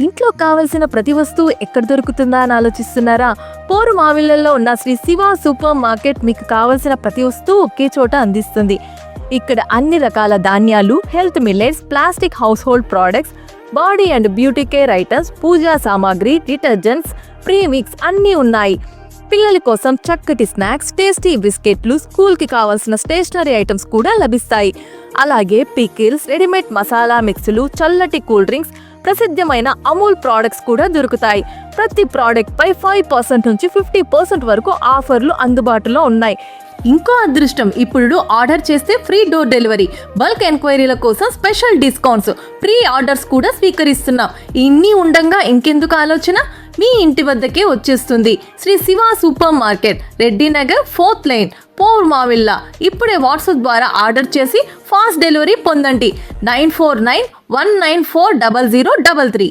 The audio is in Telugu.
ఇంట్లో కావలసిన ప్రతి వస్తువు ఎక్కడ దొరుకుతుందా అని ఆలోచిస్తున్నారా? పోరు మావిళ్ళల్లో ఉన్న శ్రీ శివ సూపర్ మార్కెట్ మీకు కావలసిన ప్రతి వస్తువు ఒకే చోట అందిస్తుంది. ఇక్కడ అన్ని రకాల ధాన్యాలు health millets plastic household products body and beauty care items puja సామాగ్రి డిటర్జెంట్స్ ప్రీమిక్స్ అన్నీ ఉన్నాయి. పిల్లల కోసం చక్కటి స్నాక్స్ టేస్టీ బిస్కెట్లు స్కూల్కి కావాల్సిన స్టేషనరీ ఐటమ్స్ కూడా లభిస్తాయి. అలాగే పికిల్స్ రెడీమేడ్ మసాలా మిక్సులు చల్లటి కూల్ డ్రింక్స్ ప్రసిద్ధమైన అమూల్ ప్రోడక్ట్స్ కూడా దొరుకుతాయి. ప్రతి ప్రోడక్ట్ పై ఫైవ్ పర్సెంట్ నుంచి ఫిఫ్టీ పర్సెంట్ వరకు ఆఫర్లు అందుబాటులో ఉన్నాయి. ఇంకో అదృష్టం ఇప్పుడు ఆర్డర్ చేస్తే ఫ్రీ డోర్ డెలివరీ బల్క్ ఎంక్వైరీల కోసం స్పెషల్ డిస్కౌంట్స్ ప్రీ ఆర్డర్స్ కూడా స్వీకరిస్తున్నాం. ఇన్ని ఉండంగా ఇంకెందుకు ఆలోచన? మీ ఇంటి వద్దకే వచ్చేస్తుంది. Sri Shiva super market Reddy Nagar fourth line. Pour మావిల్లా. ఇప్పుడే వాట్సాప్ ద్వారా ఆర్డర్ చేసి ఫాస్ట్ డెలివరీ పొందండి. Nine four nine one nine four double zero double three.